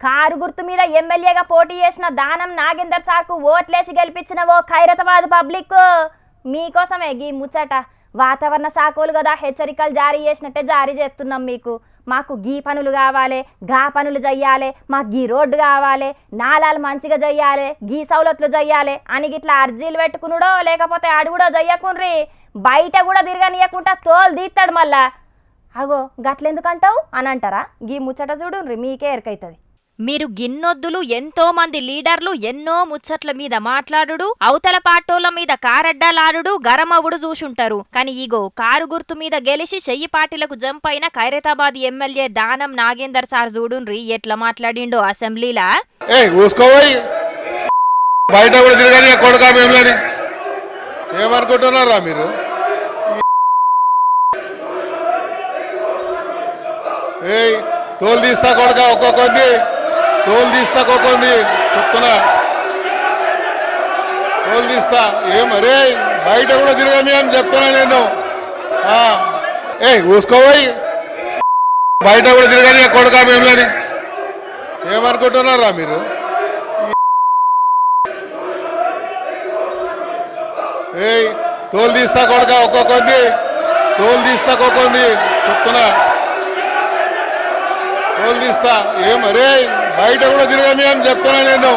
Car గుర్తు మీద ఎమ్మెల్యేగా పోటీ చేసిన దానం నాగేందర్ సార్కు ఓట్లేసి గెలిపించిన ఓ ఖైరతాబాద్ పబ్లిక్ మీకోసమే గీ ముచ్చట. వాతావరణ శాఖలు కదా హెచ్చరికలు జారీ చేసినట్టే జారీ చేస్తున్నాం మీకు. మాకు గీ పనులు కావాలి గా పనులు చెయ్యాలి మాకు గీ రోడ్డు కావాలి నాలాలు మంచిగా చెయ్యాలి గీ సౌలతులు చెయ్యాలి అని గిట్లా అర్జీలు పెట్టుకునుడో లేకపోతే అడుగుడో చెయ్యకుండ్రి బయట కూడా తిరగనియకుండా తోలు తీస్తాడు మళ్ళా. అగో గట్లెందుకంటావు? అని అంటారా? గీ ముచ్చట చూడుండ్రి మీకే ఎరకైతుంది. మీరు గిన్నొద్దులు ఎంతో మంది లీడర్లు ఎన్నో ముచ్చట్ల మీద మాట్లాడుడు అవతల పాటోల మీద కారడ్డాలాడుడు గరమవుడు చూసుంటారు. కానీ ఇగో కారు గుర్తు మీద గెలిచి చెయ్యి పార్టీలకు జంప్ అయిన ఖైరతాబాద్ ఎమ్మెల్యే దానం నాగేందర్ సార్ చూడుండ్రి ఎట్లా మాట్లాడిండో అసెంబ్లీలా? బయట కూడా తిరగని కొడుకా మేములని ఏమనుకుంటున్నారా మీరు? ఏయ్ తోలు తీస్తా కొడుక ఒక్కొక్కొంది తోలు తీస్తా కోకోంది చెప్తున్నా. తోలు తీస్తా. ఏమరే బయట కూడా తిరగని అని చెప్తున్నా నేను. ఏ ఊసుకోబోయి బయట కూడా తిరగని కొడుకా మేములని. ఏమనుకుంటున్నారా మీరు? ఏ తోలు తీస్తా కొడుక ఒక్కొక్కంది తోలు తీస్తా ఒక్కొక్కొంది చెప్తున్నా. తోలు తీస్తా. ఏమరే బయట కూడా తిరగని అని చెప్తున్నా నేను.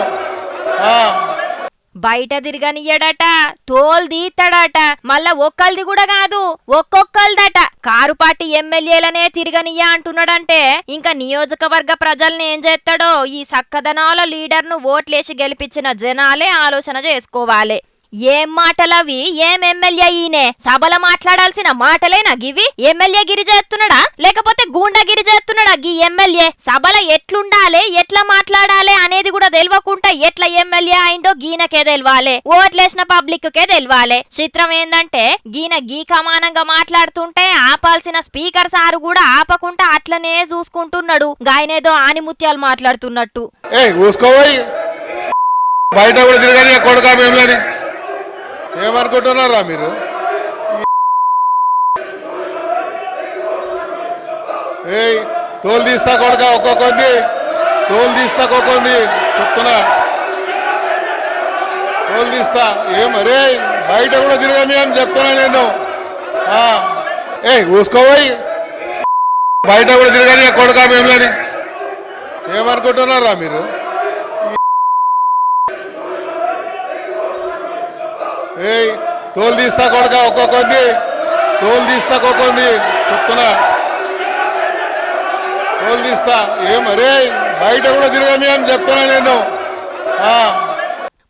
బయట తిరగనియ్యడట తోలు తీస్తాడట మళ్ళా ఒక్కల్ది కూడా కాదు ఒక్కొక్కల్దట కారు పార్టీ ఎమ్మెల్యేలనే తిరగనియ్య అంటున్నాడంటే ఇంకా నియోజకవర్గ ప్రజల్ని ఏం చేస్తాడో ఈ సక్కదనాల లీడర్ను ఓట్లేసి గెలిపించిన జనాలే ఆలోచన చేసుకోవాలి. ఏం మాటలవి? ఏం ఎమ్మెల్యే ఈయనే? సభలో మాట్లాడాల్సిన మాటలేనా గివి? ఎమ్మెల్యే గిరి చేస్తున్నాడా? లేకపోతే గూండాగిరి చేస్తున్నాడా గీ ఎమ్మెల్యే? సభల ఎట్లుండాలి? ఎట్లా మాట్లాడాలి అనేది కూడా తెలియకుండా ఎట్లా ఎమ్మెల్యే అయిందో గీనకే తెలవాలి. ఓట్లేసిన పబ్లిక్ కే తెలవాలి. చిత్రం ఏందంటే గీన గీ కమానంగా మాట్లాడుతుంటే ఆపాల్సిన స్పీకర్ సారు కూడా ఆపకుండా అట్లనే చూసుకుంటున్నాడు. గాయనేదో ఆనిముత్యాలు మాట్లాడుతున్నట్టు. బయట కూడా తిరగని కొడుకా ఏమనుకుంటున్నారా మీరు? ఏయ్ తోలు తీస్తా కొడక ఒక్కొక్కంది తోలు తీస్తా ఒక్కొక్కంది చెప్తున్నా. తోలు తీస్తా. ఏమరే బయట కూడా తిరగని అని చెప్తున్నా నేను. ఏ ఏయ్ ఊసుకోబోయి. బయట కూడా తిరగని కొడుకా మేములని. ఏమనుకుంటున్నారా మీరు? ఏయ్ తోలు తీస్తా కొడక ఒక్కొక్కంది తోలు తీస్తా ఒక్కొక్కొంది చెప్తున్నా. తోలు తీస్తా. ఏం అరే బయట కూడా తిరగని అని చెప్తున్నా నేను.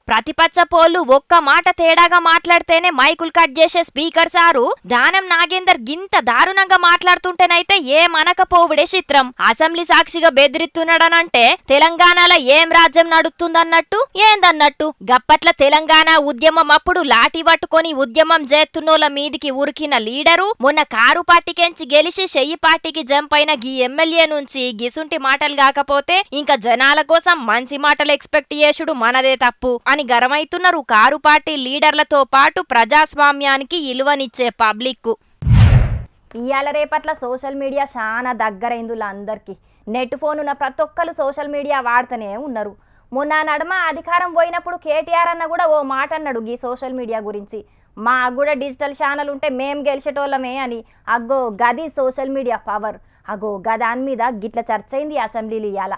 ప్రతిపక్ష పోలు ఒక్క మాట తేడాగా మాట్లాడితేనే మైకులు కట్ చేసే స్పీకర్ సారు దానం నాగేందర్ గింత దారుణంగా మాట్లాడుతుంటేనైతే ఏ మనకపోవుడే చిత్రం. అసెంబ్లీ సాక్షిగా బెదిరిస్తున్నాడనంటే తెలంగాణలో ఏం రాజ్యం నడుస్తుందన్నట్టు? ఏందన్నట్టు? గప్పట్ల తెలంగాణ ఉద్యమం అప్పుడు లాఠీ పట్టుకొని ఉద్యమం చేస్తున్నోళ్ళ మీదికి ఉరికిన లీడరు మొన్న కారు పార్టీకెంచి గెలిచి చెయ్యి పార్టీకి జంప్ అయిన గీ ఎమ్మెల్యే నుంచి గిసుంటి మాటలు కాకపోతే ఇంకా జనాల కోసం మంచి మాటలు ఎక్స్పెక్ట్ చేసుడు మనదే తప్పు. అని గరమైతున్నారు కారు పార్టీ లీడర్లతో పాటు ప్రజాస్వామ్యానికి ఇలువనిచ్చే పబ్లిక్ ఇవాళ రేపట్ల సోషల్ మీడియా చాలా దగ్గరైంది అందరికీ నెట్ ఫోన్ ఉన్న ప్రతి ఒక్కరు సోషల్ మీడియా వాడుతూనే ఉన్నారు. మొన్న నడుమ అధికారం పోయినప్పుడు కేటీఆర్ అన్న కూడా ఓ మాట అన్నాడు ఈ సోషల్ మీడియా గురించి. మా కూడా డిజిటల్ ఛానల్ ఉంటే మేం గెలిచేటోళ్ళమే అని. అగ్గో గది సోషల్ మీడియా పవర్. అగో గదాని మీద గిట్ల చర్చ అయింది అసెంబ్లీలు ఇవాళ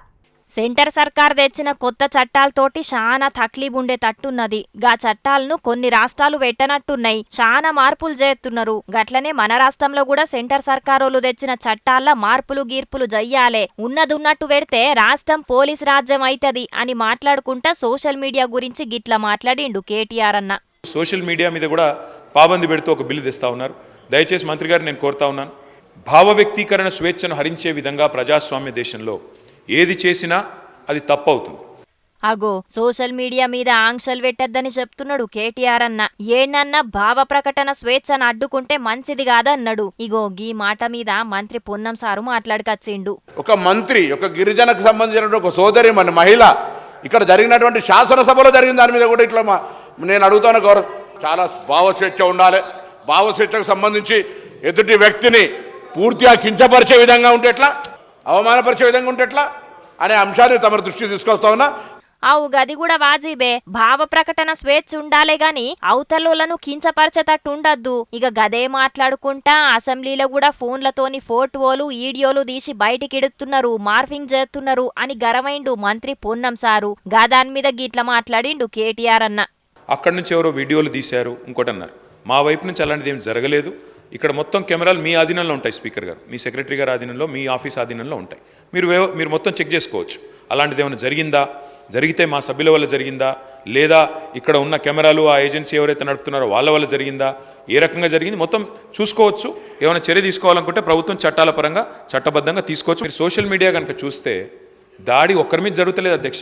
సెంటర్ సర్కార్ తెచ్చిన కొత్త చట్టాలతోటి చాలా తక్లీబ్ ఉండే తట్టున్నది. గా చట్టాలను కొన్ని రాష్ట్రాలు పెట్టనట్టున్నాయి చాలా మార్పులు చేస్తున్నారు. గట్లనే మన రాష్ట్రంలో కూడా సెంటర్ సర్కారోళ్ళు తెచ్చిన చట్టాల మార్పులు గీర్పులు జయ్యాలే. ఉన్నదున్నట్టు పెడితే రాష్ట్రం పోలీస్ రాజ్యం అవుతుంది అని మాట్లాడుకుంటా సోషల్ మీడియా గురించి గిట్ల మాట్లాడిండు కేటీఆర్ అన్న. సోషల్ మీడియా మీద కూడా పాబంది పెడుతూ ఒక బిల్లు తెస్తా ఉన్నారు. దయచేసి మంత్రి గారు నేను కోరుతా ఉన్నాను. భావ వ్యక్తీకరణ స్వేచ్ఛను హరించే విధంగా ప్రజాస్వామ్య దేశంలో ఏది చేసినా అది తప్పవుతుంది. అగో సోషల్ మీడియా మీద ఆంక్షలు పెట్టద్దని చెప్తున్నాడు కేటీఆర్ అన్న. ఏనన్నా భావ ప్రకటన స్వేచ్ఛను అడ్డుకుంటే మంచిది కాదన్నాడు. ఇగో గీ మాట మీద మంత్రి పొన్నం సారు మాట్లాడుకొచ్చిండు. ఒక మంత్రి ఒక గిరిజనకు సంబంధించినటువంటి ఒక సోదరి మన మహిళ ఇక్కడ జరిగినటువంటి శాసనసభలో జరిగిన దాని మీద కూడా ఇట్లా మా- నేను అడుగుతాను గౌరవ్ చాలా భావస్వేచ్ఛ ఉండాలి. భావస్వేచ్ఛకు సంబంధించి ఎదుటి వ్యక్తిని పూర్తిగా కించపరిచే విధంగా ఉంటే ఎట్లా? అవమానపరిచే విధంగా ఉంటే ఎట్లా? అనే అంశాన్ని తమ దృష్టి తీసుకొస్తా ఉన్నా. అవు గది కూడా వాజీబే. భావ ప్రకటన స్వేచ్ఛ ఉండాలే గాని అవతలోలను కించపరచేటట్టు ఉండద్దు. ఇక గదే మాట్లాడుకుంటా అసెంబ్లీలో కూడా ఫోన్లతోని ఫోటోలు వీడియోలు తీసి బయటికి ఇడుతున్నారు మార్ఫింగ్ చేస్తున్నారు అని గరవైండు మంత్రి పొన్నం సారు. గదాని మీద గిట్ల మాట్లాడిండు కేటీఆర్ అన్న. అక్కడి నుంచి ఎవరో వీడియోలు తీశారు ఇంకోటి అన్నారు. మా వైపు నుంచి అలాంటిది ఏం జరగలేదు. ఇక్కడ మొత్తం కెమెరాలు మీ ఆధీనంలో ఉంటాయి స్పీకర్ గారు. మీ సెక్రటరీ గారి ఆధీనంలో మీ ఆఫీస్ ఆధీనంలో ఉంటాయి. మీరు మీరు మొత్తం చెక్ చేసుకోవచ్చు. అలాంటిది ఏమైనా జరిగిందా? జరిగితే మా సభ్యుల వల్ల జరిగిందా? లేదా ఇక్కడ ఉన్న కెమెరాలు ఆ ఏజెన్సీ ఎవరైతే నడుపుతున్నారో వాళ్ళ వల్ల జరిగిందా? ఏ రకంగా జరిగింది? మొత్తం చూసుకోవచ్చు. ఏమైనా చర్య తీసుకోవాలనుకుంటే ప్రభుత్వం చట్టాల పరంగా చట్టబద్ధంగా తీసుకోవచ్చు. మీరు సోషల్ మీడియా కనుక చూస్తే దాడి ఒక్కరి మీద జరుగుతలేదు అధ్యక్ష.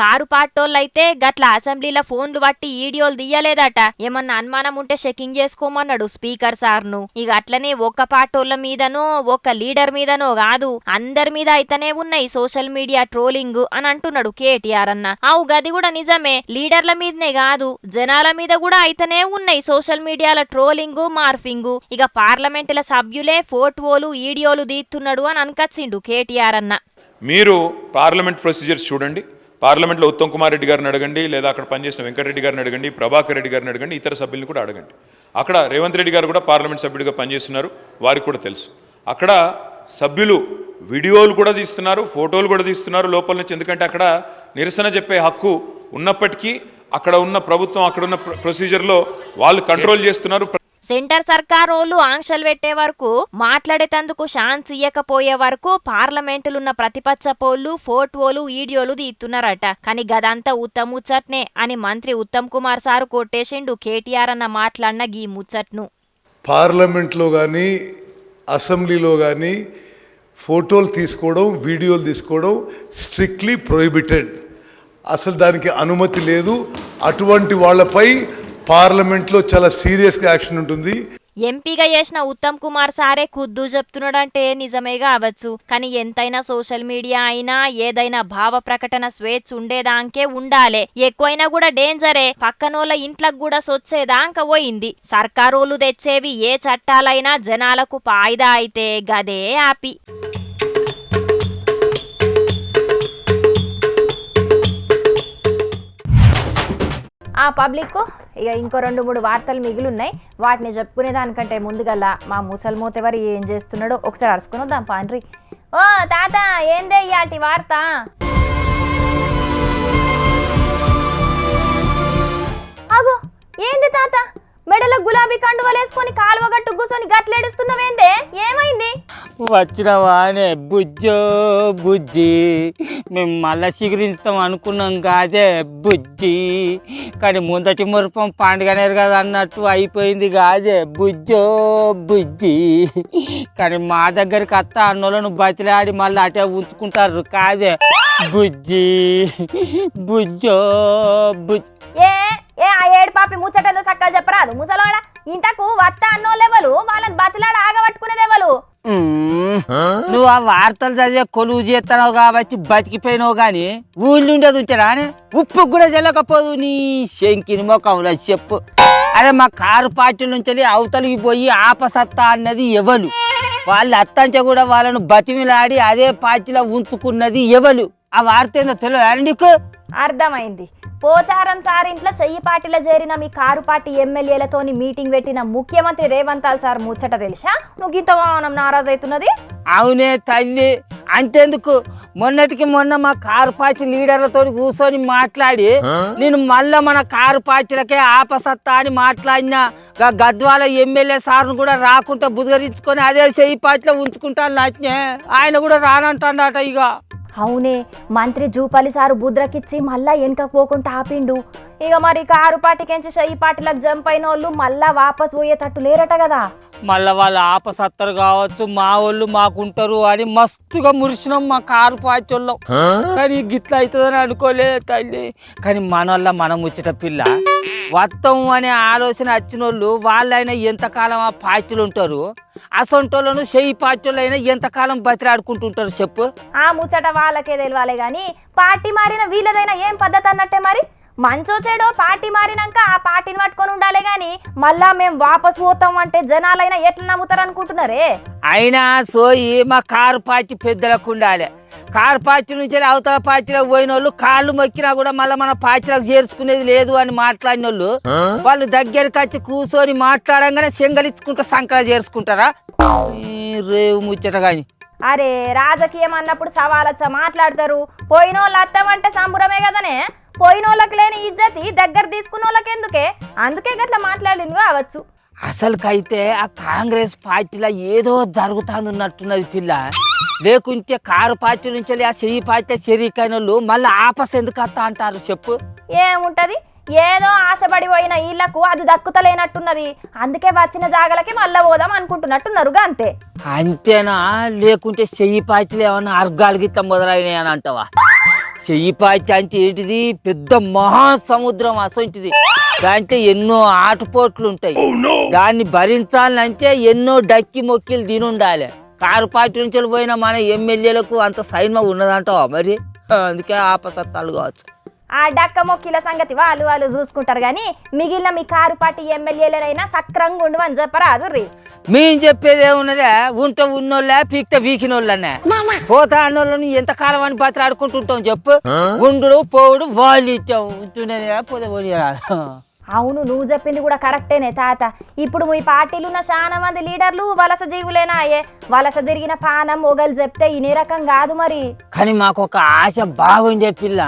కారు పాటోళ్ళైతే గట్ల అసెంబ్లీలో ఫోన్లు బట్టి వీడియోలు తీయలేదట. ఏమన్నా అనుమానం ఉంటే చెకింగ్ చేసుకోమన్నాడు స్పీకర్ సార్ను. ఇక అట్లనే ఒక్క పాటోళ్ళ మీదనో ఒక్క లీడర్ మీదనో కాదు అందరి మీద అయితేనే ఉన్నాయి సోషల్ మీడియా ట్రోలింగ్ అని అంటున్నాడు కేటీఆర్ అన్న. అవు గది కూడా నిజమే లీడర్ల మీదనే కాదు జనాల మీద కూడా అయితేనే ఉన్నాయి సోషల్ మీడియాల ట్రోలింగ్ మార్ఫింగ్. ఇక పార్లమెంటుల సభ్యులే ఫోటోలు వీడియోలు తీస్తున్నాడు అని అనకచ్చిండు కేటీఆర్ అన్న. మీరు పార్లమెంట్ ప్రొసీజర్స్ చూడండి. పార్లమెంట్లో ఉత్తమ్ కుమార్ రెడ్డి గారిని అడగండి లేదా అక్కడ పనిచేసిన వెంకటరెడ్డి గారిని అడగండి ప్రభాకర్ రెడ్డి గారిని అడగండి ఇతర సభ్యుల్ని కూడా అడగండి. అక్కడ రేవంత్ రెడ్డి గారు కూడా పార్లమెంట్ సభ్యుడిగా పనిచేస్తున్నారు వారికి కూడా తెలుసు. అక్కడ సభ్యులు వీడియోలు కూడా తీస్తున్నారు ఫోటోలు కూడా తీస్తున్నారు లోపల నుంచి ఎందుకంటే అక్కడ నిరసన చెప్పే హక్కు ఉన్నప్పటికీ అక్కడ ఉన్న ప్రభుత్వం అక్కడ ఉన్న ప్రొసీజర్లో వాళ్ళు కంట్రోల్ చేస్తున్నారు సెంటర్ సర్కారోళ్ళు ఆంక్షలు పెట్టే వరకు మాట్లాడేటందుకు ఛాన్స్ ఇయ్యకపోయే వరకు పార్లమెంటులున్న ప్రతిపక్ష పోళ్ళు ఫోటోలు వీడియోలు తీస్తున్నారట కానీ గదంతా ఉత్తమ్ ముచ్చట్నే అని మంత్రి ఉత్తమ్ కుమార్ సారు కొట్టేసిండు కేటీఆర్ అన్న మాట్లాడిన గీ ముచ్చట్ను. పార్లమెంట్లో కానీ అసెంబ్లీలో కానీ ఫోటోలు తీసుకోవడం వీడియోలు తీసుకోవడం స్ట్రిక్ట్లీ ప్రొహిబిటెడ్. అసలు దానికి అనుమతి లేదు. అటువంటి వాళ్ళపై పార్లమెంట్లో చాలా సీరియస్గా యాక్షన్ ఉంటుంది. ఎంపీగా చేసిన ఉత్తమ్ కుమార్ సారే కుద్దు చెప్తున్నాడంటే నిజమే కావచ్చు కానీ ఎంతైనా సోషల్ మీడియా అయినా ఏదైనా భావ ప్రకటన స్వేచ్ఛ ఉండేదాంకే ఉండాలే. ఎక్కువైనా కూడా డేంజరే. పక్కనోళ్ళ ఇంట్లకు కూడా సొచ్చేదాంక పోయింది. సర్కారోళ్ళు తెచ్చేవి ఏ చట్టాలైనా జనాలకు పాయిదా అయితే గదే ఆపి. ఆ పబ్లిక్ ఇక ఇంకో రెండు మూడు వార్తలు మిగిలిన్నాయి. వాటిని చెప్పుకునే దానికంటే ముందుగల్లా మా ముసల్మూత ఎవరు ఏం చేస్తున్నాడో ఒకసారి అరుచుకుని వద్దాం పాండ్రి. ఓ తాత ఏందే ఇయాటి వార్త? అగో ఏంది తాత? మెడలో గులాబీ కండువలు వేసుకొని కాలువ గట్టు కూర్చొని గట్లేడుస్తున్నావే? ఏమైంది వచ్చినవానే బుజ్జో బుజ్జి. మేము మళ్ళా చిగురించుతాం అనుకున్నాం కాదే బుజ్జి. కానీ ముందటి మురపం పండుగనేరు కదా అన్నట్టు అయిపోయింది కాదే బుజ్జో బుజ్జి. కానీ మా దగ్గరికి అత్త అన్నోళ్ళను బతిలాడి మళ్ళీ అటే ఉంచుకుంటారు కాదే బుజ్జి. బుజ్జో బుజ్జి. ఏ ఏ ఆ ఏడు పాపి ముచ్చటలు చక్కగా చెప్పరాదు. ముసలోడ ఇంతకు వత్త అన్నోళ్ళెవలు వాళ్ళని బతిలాడ ఆగబట్టుకునేదెవలు నువ్వు ఆ వార్తలు చదివే కొలువు చేస్తున్నావు కాబట్టి బతికిపోయినావు కానీ ఊళ్ళు ఉండేది ఉంటారా ఉప్పు కూడా చెల్లకపోదు నీ శంకిని ముఖంలో చెప్పు. అరే మా కారు పార్టీ నుంచి వెళ్ళి అవతలికి పోయి ఆపసత్తా అన్నది ఎవరు వాళ్ళు అత్తంటే కూడా వాళ్ళను బతిమిలాడి అదే పార్టీలో ఉంచుకున్నది ఎవరు ఆ వార్త ఏందో తెలియదు నీకు? అర్థమైంది. పోచారం సార్ ఇంట్లో చెయ్యి పార్టీలో చేరిన మీ కారు పార్టీ ఎమ్మెల్యేలతోని మీటింగ్ పెట్టిన ముఖ్యమంత్రి రేవంతాల్ సార్ ముచ్చట తెలుసా? నువ్వు ఇంతగానం నారాజు అవుతున్నది? అవునే తల్లి అంతెందుకు? మొన్నటికి మొన్న మా కారు పార్టీ లీడర్లతో కూర్చొని మాట్లాడి నేను మళ్ళా మన కారు పార్టీలకే ఆపసత్తా అని మాట్లాడినా గద్వాల ఎమ్మెల్యే సార్ను కూడా రాకుండా బుదగరించుకొని అదే చెయ్యి పార్టీలో ఉంచుకుంటాను నాచే ఆయన కూడా రానంటాడట ఇక అవునే మంత్రి జూపాలి సారు బుద్రకిచ్చి మళ్ళా వెనక పోకుండా ఆపిండు. ఇక మరి కారు పార్టీకించి చెయ్యి పార్టీలకు జంప్ అయిన వాళ్ళు మళ్ళా వాపస్ పోయేటట్టు లేరట కదా. మళ్ళా వాళ్ళు ఆపసత్తరు కావచ్చు మా వాళ్ళు మాకుంటారు అని మస్తుగా మురిసినాం మా కారు పార్టీ వాళ్ళం కానీ గిట్ల అవుతుందని అనుకోలే తల్లి. కానీ మన వల్ల మనం ముచ్చట పిల్ల వత్తం అనే ఆలోచన వచ్చిన వాళ్ళు వాళ్ళైనా ఎంతకాలం ఆ పార్టీలు ఉంటారు అసొంటోళ్ళను చెయ్యి పార్టీలు అయినా ఎంతకాలం బతిరాడుకుంటుంటారు చెప్పు? ఆ ముచ్చట వాళ్ళకే తెలియాలి కానీ పార్టీ మారిన వీళ్ళదైనా ఏం పద్ధతి అన్నట్టే మరి? మంచో చెడో పార్టీ మారినాక ఆ పార్టీని పట్టుకొని ఉండాలి కానీ మళ్ళా మేము వాపస్ పోతాం అంటే జనాలైనా ఎట్లా నమ్ముతారు అనుకుంటున్నారే అయినా సోయి మా కారు పార్టీ పెద్దలకు ఉండాలి. కారు పార్టీ నుంచి అవతల పార్టీలకు పోయిన వాళ్ళు కాళ్ళు మొక్కినా కూడా మళ్ళీ మన పార్టీలకు చేర్చుకునేది లేదు అని మాట్లాడిన వాళ్ళు వాళ్ళు దగ్గరికి వచ్చి కూర్చొని మాట్లాడంగానే చెంగలిచ్చుకుంటా సంకల చేర్చుకుంటారా? రేవు ముచ్చట కానీ అరే రాజకీయం అన్నప్పుడు సవాలచ్చ మాట్లాడతారు? పోయిన వాళ్ళు అత్తమంటే సంబురమే కదనే? పోయిన వాళ్ళకి లేని ఇజ్జతి దగ్గర తీసుకున్న వాళ్ళకి ఎందుకే అందుకే గట్లా మాట్లాడింది కావచ్చు అసలుకైతే ఆ కాంగ్రెస్ పార్టీలో ఏదో జరుగుతుంది ఉన్నట్టున్నది పిల్ల. లేకుంటే కారు పార్టీ నుంచి ఆ చెయ్యి పార్టీ చెరికైన వాళ్ళు మళ్ళీ ఆపస్ ఎందుకు వస్తా అంటారు చెప్పు. ఏముంటది? ఏదో ఆశపడి పోయిన వీళ్ళకు అది దక్కుతలేనట్టున్నది. అందుకే వచ్చిన జాగలకి మళ్ళా పోదాం అనుకుంటున్నట్టున్నారుగా అంతే. అంతేనా? లేకుంటే చెయ్యి పార్టీలు ఏమన్నా అర్గాలు గిట్ల మొదలైనాయి అని అంటావా? చెయ్యి అంటే ఏంటిది? పెద్ద మహాసముద్రం అసొంటిది దాంట్లో ఎన్నో ఆటుపోట్లు ఉంటాయి. దాన్ని భరించాలంటే ఎన్నో డక్కి మొక్కిలు తిని ఉండాలి. కారు పార్టీ నుంచి పోయిన మన ఎమ్మెల్యేలకు అంత సైన్మ ఉన్నదంటావా మరి? అందుకే ఆపసత్తాలు కావచ్చు. ఆ డక్క మొక్కిల సంగతి వాళ్ళు వాళ్ళు చూసుకుంటారు కానీ మిగిలిన మీ కారు పార్టీ ఎమ్మెల్యేలనైనా సక్రంగా ఉండమని చెప్పరాదు రీ. మేము చెప్పేది ఏమున్నదే? ఉంట ఉన్నోళ్ళే పీక్త పీకినోళ్ళనే. పోతా అన్నోళ్ళని ఎంత కాలం అని బతిలాడుకుంటుంటాం చెప్పు? ఉండు పోవుడు వాళ్ళు ఇచ్చాం ఉంటుండే పోతే పోనీ. అవును నువ్వు చెప్పింది కూడా కరెక్టేనే తాత. ఇప్పుడు మీ పార్టీలు ఉన్న చాలా మంది లీడర్లు వలస జీవులేనా అయ్యే వలస తిరిగిన పానం మొగలు చెప్తే ఇనే రకం కాదు మరి. కానీ మాకు ఒక ఆశ బాగుండే పిల్ల.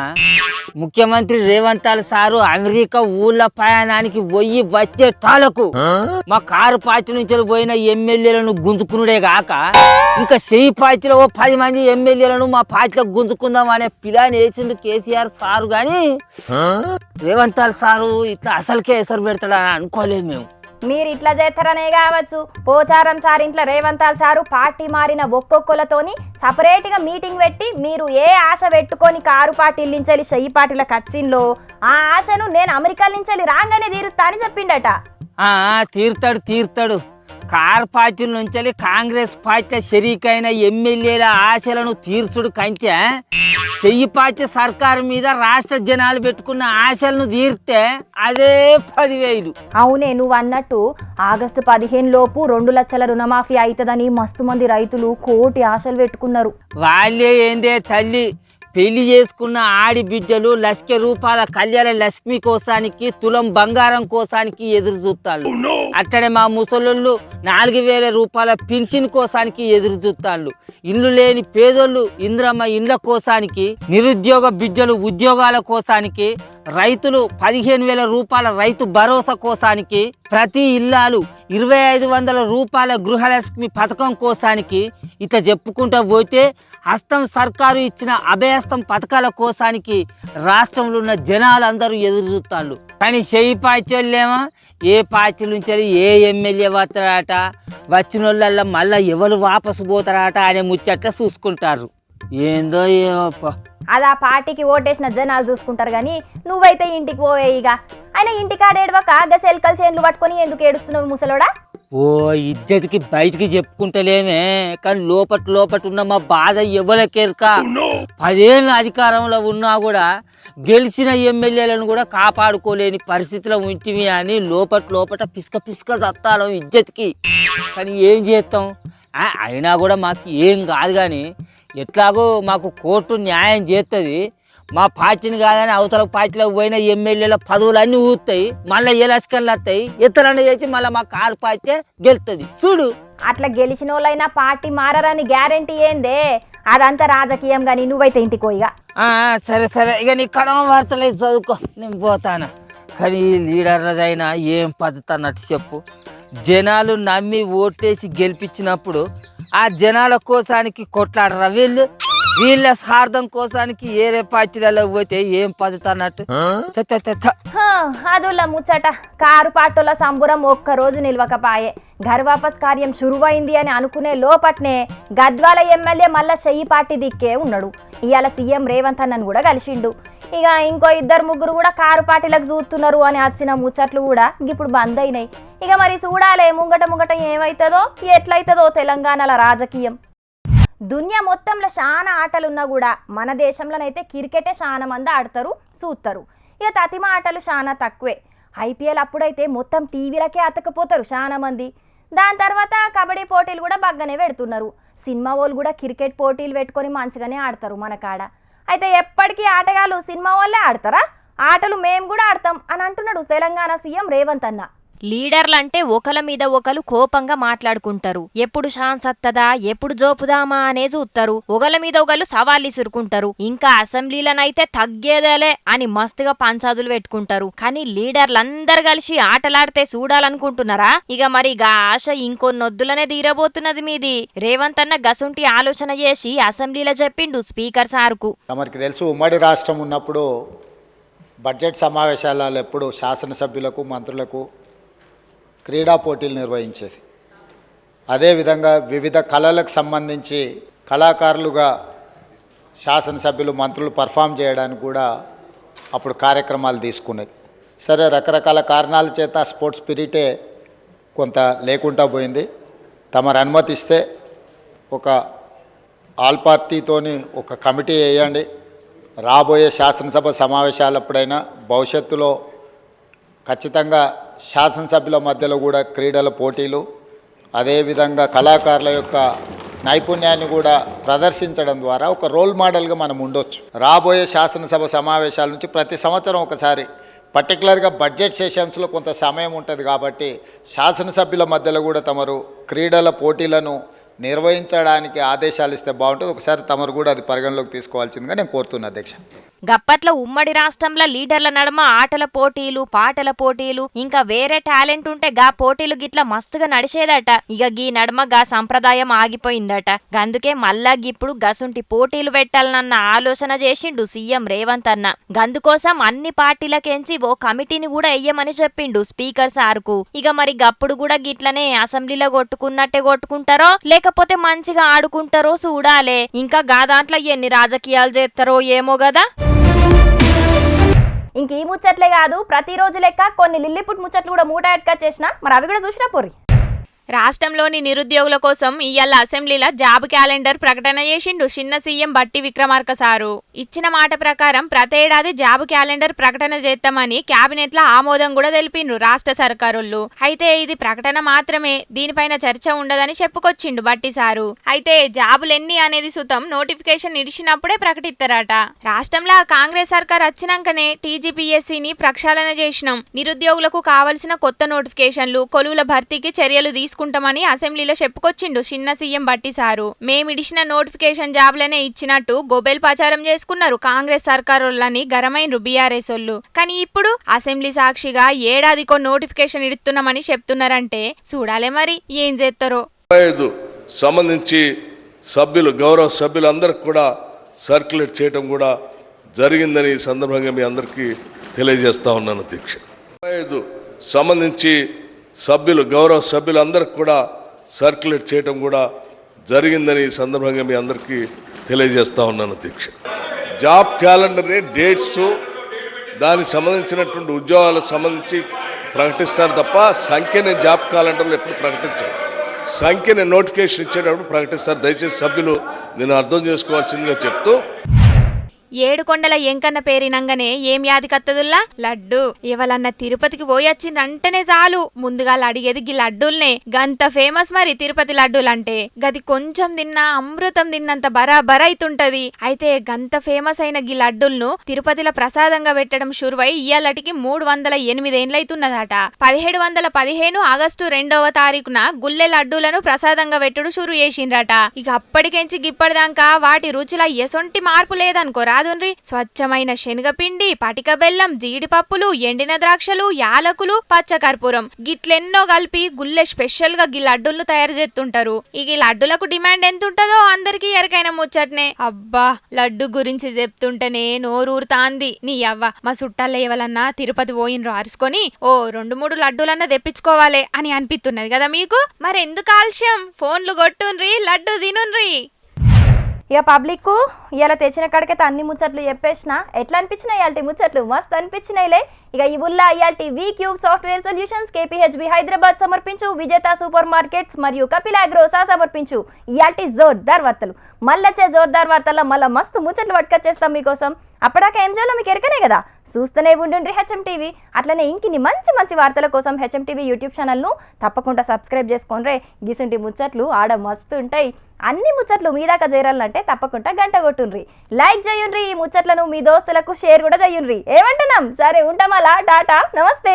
ముఖ్యమంత్రి రేవంత్ రావు సారు అమెరికా ఊళ్ళ ప్రయాణానికి పోయి వచ్చే టాలకు మా కారు పార్టీ నుంచి పోయిన ఎమ్మెల్యేలను గుంజుకునుడే గాక ఇంకా చెయ్యి పార్టీలో ఓ పది మంది ఎమ్మెల్యేలను మా పార్టీలో గుంజుకుందాం అనే పిలాని వేసిండు కేసీఆర్ సారు గాని రేవంత్ రావు సారు ఇట్లా అసలుకే ఎసరు పెడతాడని అనుకోలేదు మేము. మీరు ఇట్లా చేస్తారనే కావచ్చు. పోచారం సార్ ఇంట్లో రేవంతాల్ సారు పార్టీ మారిన ఒక్కొక్కలతోని సపరేట్గా మీటింగ్ పెట్టి మీరు ఏ ఆశ పెట్టుకొని కారు పార్టీల నుంచి చెయ్యి పార్టీల కచ్చింలో ఆ ఆశను నేను అమెరికా నుంచి రాగానే తీరుస్తా అని చెప్పిండట. తీర్తాడు తీర్తాడు. కార్ పార్టీ నుంచి కాంగ్రెస్ పార్టీ షరీకైన ఎమ్మెల్యేల ఆశలను తీర్చుడు కంటే చెయ్యి పార్టీ సర్కారు మీద రాష్ట్ర జనాలు పెట్టుకున్న ఆశలను తీర్తే అదే పదివేలు. అవునే నువ్వు అన్నట్టు ఆగస్టు పదిహేను లోపు రెండు లక్షల రుణమాఫీ అవుతుందని మస్తు మంది రైతులు కోటి ఆశలు పెట్టుకున్నారు. వాళ్ళే ఏందే తల్లి? పెళ్ళి చేసుకున్న ఆడి బిడ్డలు లక్ష రూపాయల కళ్యాణ లక్ష్మి కోసానికి తులం బంగారం కోసానికి ఎదురు చూస్తాళ్ళు. అట్టనే మా ముసలోళ్ళు నాలుగు వేల రూపాయల పెన్షన్ కోసానికి ఎదురు చూస్తాళ్ళు. ఇల్లు లేని పేదోళ్ళు ఇంద్రమ్మ ఇండ్ల కోసానికి నిరుద్యోగ బిడ్డలు ఉద్యోగాల కోసానికి రైతులు పదిహేను వేల రూపాయల రైతు భరోసా కోసానికి ప్రతి ఇల్లాలు ఇరవై ఐదు వందల రూపాయల గృహలక్ష్మి పథకం కోసానికి ఇట్లా చెప్పుకుంటూ పోతే హస్తం సర్కారు ఇచ్చిన అభయహస్తం పథకాల కోసానికి రాష్ట్రంలో ఉన్న జనాలందరూ ఎదురు చూస్తాళ్ళు. కానీ చెయ్యి పార్టీలేమో ఏ పార్టీ నుంచి ఏ ఎమ్మెల్యే వస్తారట వచ్చిన వాళ్ళల్లో మళ్ళీ ఎవరు వాపసు పోతారట అనే ముచ్చట్ల చూసుకుంటారు. ఏందో ఏమో అది ఆ పార్టీకి ఓటేసిన జనాలు చూసుకుంటారు కానీ నువ్వైతే ఇంటికి పోవే ఇక. ఆయన ఇంటికాడ ఏడవక ఆగ సెల్కల్ చేన్లు పట్టుకొని ఎందుకు ఏడుస్తున్నావు ముసలోడా? ఓ ఇజ్జతికి బయటికి చెప్పుకుంటలేమే కానీ లోపట లోపట ఉన్న మా బాధ ఎవరికెరక? పదేళ్ళ అధికారంలో ఉన్నా కూడా గెలిచిన ఎమ్మెల్యేలను కూడా కాపాడుకోలేని పరిస్థితిలో ఉంటివి అని లోపట లోపట పిసుక పిసుక చత్తాడం ఇజ్జతికి. కానీ ఏం చేస్తాం? ఆ, అయినా కూడా మాకు ఏం కాదు కానీ ఎట్లాగో మాకు కోర్టు న్యాయం చేస్తుంది మా పార్టీని కాదని అవతల పార్టీలోకి పోయిన ఎమ్మెల్యేల పదవులు అన్నీ ఊస్తాయి మళ్ళీ ఎలక్షన్లు వస్తాయి? ఇతరులను చేసి మళ్ళీ మా కారు పార్టీ గెలుస్తుంది చూడు. అట్లా గెలిచిన వాళ్ళైనా పార్టీ మారరని గ్యారంటీ ఏందే? అదంతా రాజకీయం కానీ నువ్వైతే ఇంటికి పోయిగా సరే సరే. ఇక నీ కడమ వార్తలేదు చదువుకో. నేను పోతాను. కానీ లీడర్లదైనా ఏం పద్ధతి అన్నట్టు చెప్పు. జనాలు నమ్మి ఓట్లేసి గెలిపించినప్పుడు ఆ జనాల కోసానికి కొట్లాడరా వీళ్ళు? వీళ్ళ స్వార్థం కోసానికి ఏరే పార్టీలలో పోతే ఏం. హా, అదుల్ల ముచ్చట. కారు పాటల సంబురం ఒక్క రోజు నిల్వకపాయే. ఘర్ వాపస్ కార్యం శురువైంది అని అనుకునే లోపట్నే గద్వాల ఎమ్మెల్యే మళ్ళా చెయ్యి పార్టీ దిక్కే ఉన్నాడు. ఇవాళ సీఎం రేవంత్ అన్నను కూడా కలిసిండు. ఇక ఇంకో ఇద్దరు ముగ్గురు కూడా కారు పార్టీలకు చూస్తున్నారు అని వచ్చిన ముచ్చట్లు కూడా ఇప్పుడు బంద్ అయినాయి. ఇక మరి చూడాలే ముంగట ముంగట ఏమవుతుందో ఎట్లయితుందో తెలంగాణల రాజకీయం. దునియా మొత్తంలో చాలా ఆటలున్నా కూడా మన దేశంలోనైతే క్రికెటే చాలా మంది ఆడతారు చూస్తారు ఇక తతిమ ఆటలు చాలా తక్కువే. ఐపీఎల్ అప్పుడైతే మొత్తం టీవీలకే అతకపోతారు చాలా మంది. దాని తర్వాత కబడ్డీ పోటీలు కూడా బాగానే పెడుతున్నారు. సినిమా వాళ్ళు కూడా క్రికెట్ పోటీలు పెట్టుకొని మంచిగానే ఆడతారు మన కాడ. అయితే ఎప్పటికీ ఆటగాళ్ళు సినిమా వాళ్ళే ఆడతారా? ఆటలు మేము కూడా ఆడతాం అని అంటున్నాడు తెలంగాణ సీఎం రేవంత్ అన్న. లీడర్లంటే ఒకల మీద ఒకరు కోపంగా మాట్లాడుకుంటారు. ఎప్పుడు ఛాన్స్ అత్తదా ఎప్పుడు జోపుదామా అనే చూస్తారు ఒకల మీద ఒకళ్ళు సవాళ్ళు ఇసురుకుంటారు. ఇంకా అసెంబ్లీలనైతే తగ్గేదేలే అని మస్తుగా పంచాదులు పెట్టుకుంటారు. కానీ లీడర్లందరూ కలిసి ఆటలాడితే చూడాలనుకుంటున్నారా ఇక మరి గా ఆశ ఇంకొన్నొద్దులనే తీరబోతున్నది మీది. రేవంత్ అన్న గసుంటి ఆలోచన చేసి అసెంబ్లీలో చెప్పిండు స్పీకర్ సార్కు. తెలుసు ఉమ్మడి రాష్ట్రం ఉన్నప్పుడు బడ్జెట్ సమావేశాలలో ఎప్పుడు శాసనసభ్యులకు మంత్రులకు క్రీడా పోటీలు నిర్వహించేది. అదేవిధంగా వివిధ కళలకు సంబంధించి కళాకారులుగా శాసనసభ్యులు మంత్రులు పర్ఫామ్ చేయడానికి కూడా అప్పుడు కార్యక్రమాలు తీసుకునేది. సరే రకరకాల కారణాల చేత స్పోర్ట్స్ స్పిరిటే కొంత లేకుండా పోయింది. తమరు అనుమతిస్తే ఒక ఆల్ పార్టీతోని ఒక కమిటీ వేయండి. రాబోయే శాసనసభ సమావేశాలప్పుడైనా భవిష్యత్తులో ఖచ్చితంగా శాసనసభ్యుల మధ్యలో కూడా క్రీడల పోటీలు అదేవిధంగా కళాకారుల యొక్క నైపుణ్యాన్ని కూడా ప్రదర్శించడం ద్వారా ఒక రోల్ మోడల్గా మనం ఉండొచ్చు. రాబోయే శాసనసభ సమావేశాల నుంచి ప్రతి సంవత్సరం ఒకసారి పర్టికులర్గా బడ్జెట్ సెషన్స్లో కొంత సమయం ఉంటుంది కాబట్టి శాసనసభ్యుల మధ్యలో కూడా తమరు క్రీడల పోటీలను నిర్వహించడానికి ఆదేశాలు ఇస్తే బాగుంటుంది. ఒకసారి తమరు కూడా అది పరిగణలోకి తీసుకోవాల్సిందిగా నేను కోరుతున్నా అధ్యక్ష. గప్పట్ల ఉమ్మడి రాష్ట్రంలో లీడర్ల నడుమ ఆటల పోటీలు పాటల పోటీలు ఇంకా వేరే టాలెంట్ ఉంటే గా పోటీలు గిట్ల మస్తుగా నడిచేదట. ఇక గీ నడుమ గా సంప్రదాయం ఆగిపోయిందట. గందుకే మళ్ళా గిప్పుడు గసుంటి పోటీలు పెట్టాలన్న ఆలోచన చేసిండు సీఎం రేవంత్ అన్న. గందుకోసం అన్ని పార్టీలకెంచి ఓ కమిటీని కూడా ఎయ్యమని చెప్పిండు స్పీకర్ సార్కు. ఇక మరి గప్పుడు కూడా గిట్లనే అసెంబ్లీలో కొట్టుకున్నట్టే కొట్టుకుంటారో లేకపోతే మంచిగా ఆడుకుంటారో చూడాలే. ఇంకా గా దాంట్లో ఎన్ని రాజకీయాలు చేస్తారో ఏమో గదా. ఇంక ఈ ముచ్చట్లే కాదు ప్రతిరోజు లెక్క కొన్ని లిల్లిపుట్ ముచ్చట్లు కూడా మూట ఎట్టుకొచ్చేసిన మరి అవి కూడా చూసినా పోరి? రాష్ట్రంలోని నిరుద్యోగుల కోసం ఇయ్యాల అసెంబ్లీలో జాబ్ క్యాలెండర్ ప్రకటన చేసిండు చిన్న సీఎం బట్టి విక్రమార్క సారు. ఇచ్చిన మాట ప్రకారం ప్రతేడాది జాబ్ క్యాలెండర్ ప్రకటన చేస్తామని కేబినెట్లో ఆమోదం కూడా తెలిపిండ్రు రాష్ట్ర సర్కారులు. అయితే ఇది ప్రకటన మాత్రమే దీనిపైన చర్చ ఉండదని చెప్పుకొచ్చిండు బట్టి సారు. అయితే జాబులెన్ని అనేది సుతం నోటిఫికేషన్ ఇడిచినప్పుడే ప్రకటిస్తారట రాష్ట్రంలో కాంగ్రెస్ సర్కార్ వచ్చినాకనే టీజీపీఎస్సీని ప్రక్షాళన చేసినాం. నిరుద్యోగులకు కావలసిన కొత్త నోటిఫికేషన్లు కొలువుల భర్తీకి చర్యలు తీసుకు తీసుకుంటామని అసెంబ్లీలో చెప్పుకొచ్చిండు చిన్న సీఎం బట్టి సారు. మేమిడిచిన నోటిఫికేషన్ జాబ్లనే ఇచ్చినట్టు గొబెల్ ప్రచారం చేసుకున్నారు కాంగ్రెస్ సర్కారులని గరమైనరు బీఆర్ఎస్ వాళ్ళు కానీ ఇప్పుడు అసెంబ్లీ సాక్షిగా ఏడాదికో నోటిఫికేషన్ ఇడుతున్నామని చెప్తున్నారంటే చూడాలే మరి ఏం చేస్తారో సంబంధించి సభ్యులు గౌరవ సభ్యులందరికీ కూడా సర్క్యులేట్ చేయటం కూడా జరిగిందని ఈ సందర్భంగా మీ అందరికీ తెలియజేస్తా ఉన్నాను దీక్ష. సంబంధించి సభ్యులు గౌరవ సభ్యులందరికీ కూడా సర్క్యులేట్ చేయటం కూడా జరిగిందని ఈ సందర్భంగా మీ అందరికీ తెలియజేస్తా ఉన్నాను అధ్యక్ష జాబ్ క్యాలెండర్ని డేట్స్ దానికి సంబంధించినటువంటి ఉద్యోగాలకు సంబంధించి ప్రకటిస్తారు తప్ప సంఖ్యని జాబ్ క్యాలెండర్లు ఎప్పుడు ప్రకటించారు. సంఖ్యని నోటిఫికేషన్ ఇచ్చేటప్పుడు ప్రకటిస్తారు. దయచేసి సభ్యులు నేను అర్థం చేసుకోవాల్సిందిగా చెప్తూ ఏడుకొండల ఎంకన్న పేరినంగానే ఏం యాది కత్తదుల్లా? లడ్డు. ఎవలన్న తిరుపతికి పోయొచ్చిందంటేనే చాలు. ముందుగా అడిగేది గి లడ్డూల్నే. గంత ఫేమస్ మరి తిరుపతి లడ్డూలంటే. గది కొంచెం తిన్నా అమృతం తిన్నంత బరాబర్ అయితుంటది అయితే గంత ఫేమస్ అయిన గి లడ్డూల్ను తిరుపతిలో ప్రసాదంగా పెట్టడం షురువై ఇయ్యాలటికి మూడు వందల ఎనిమిదేండ్లైతున్నదట పదిహేడు వందల పదిహేను ఆగస్టు రెండవ తారీఖున గుల్లె లడ్డూలను ప్రసాదంగా పెట్టుడు షురు చేసిండ్రట. ఇక అప్పటికెంచి గిప్పటిదాకా వాటి రుచిలో ఎసొంటి మార్పు లేదనుకోరా? కాదుండ్రి స్వచ్ఛమైన శనగపిండి పటిక బెల్లం జీడిపప్పులు ఎండిన ద్రాక్షలు యాలకులు పచ్చకర్పూరం గిట్లెన్నో కలిపి గుల్లె స్పెషల్గా గీ లడ్డూలను తయారు చేస్తుంటారు. ఈ లడ్డులకు డిమాండ్ ఎంత ఉంటుందో అందరికి ఎరకైన ముచ్చట్నే. అబ్బా లడ్డు గురించి చెప్తుంటేనే నోరూరుతాంది. నీ అవ్వ మా చుట్టాల ఇవ్వాలన్నా తిరుపతి పోయినరు అరుసుకొని ఓ రెండు మూడు లడ్డూలన్నా తెప్పించుకోవాలి అని అనిపిస్తున్నది కదా మీకు? మరి ఎందుకు ఆలస్యం? ఫోన్లు కొట్టుండ్రి లడ్డు తినుండ్రి ఇక పబ్లిక్ ఇలా తెచ్చిన కాడికైతే అన్ని ముచ్చట్లు చెప్పేసిన. ఎట్లా అనిపించినాయి ఇవాళ ముచ్చట్లు? మస్తు అనిపించినాయిలే. ఇక ఈ ఊళ్ళో ఇవాళ V cube software solutions KPHB Hyderabad సమర్పించు. విజేత సూపర్ మార్కెట్స్ మరియు కపిల్ అగ్రోసా సమర్పించు. ఇవాళ జోర్దార్ వార్తలు. మళ్ళొచ్చే జోర్దార్ వార్తల్లో మళ్ళీ మస్తు ముచ్చట్లు పట్టుకొచ్చేస్తాం మీకోసం. అప్పటిదాకా ఏం చేయాలో మీకు ఎరకనే కదా? చూస్తూనే ఉండండి హెచ్ఎం టీవీ అట్లనే ఇంకిన్ని మంచి మంచి వార్తల కోసం హెచ్ఎం టీవీ యూట్యూబ్ ఛానల్ను తప్పకుండా సబ్స్క్రైబ్ చేసుకోండి గిసుంటి ముచ్చట్లు ఆడ మస్తు ఉంటాయి. అన్ని ముచ్చట్లు మీ దాకా చేరాలంటే తప్పకుండా గంట కొట్టుండ్రి. లైక్ చేయుండ్రి ఈ ముచ్చట్లను మీ దోస్తులకు షేర్ కూడా చేయుండ్రి. ఏమంటున్నాం? సరే ఉంటామలా టాటా. నమస్తే.